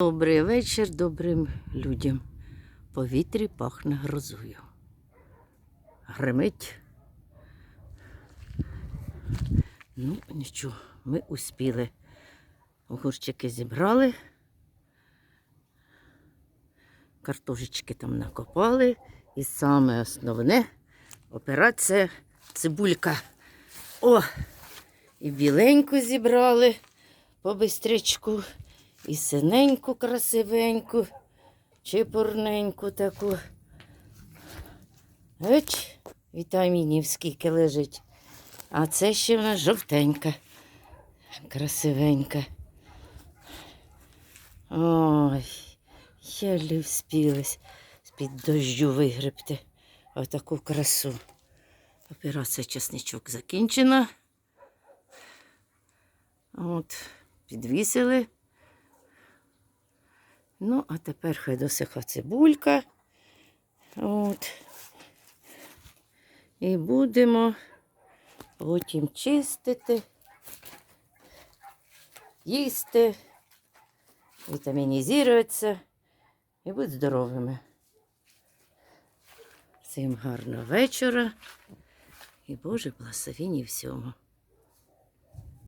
Добрий вечір добрим людям. Повітрі пахне грозою. Гримить. Ну, нічого, ми успіли. Огурчики зібрали. Картошечки там накопали. І саме основне операція цибулька. О! І біленьку зібрали по бистрячку, і синеньку красивеньку, чепурненьку таку. Геть, вітамінів скільки лежить. А це ще в нас жовтенька, красивенька. Ой, я єлі вспілись з-під дощу вигребти отаку красу. Операція чесничок закінчена. От, підвісили. Ну, а тепер хай досиха цибулька. От. І будемо потім чистити, їсти, вітамінізуватися і бути здоровими. Всім гарного вечора і Боже благословінь і всьому.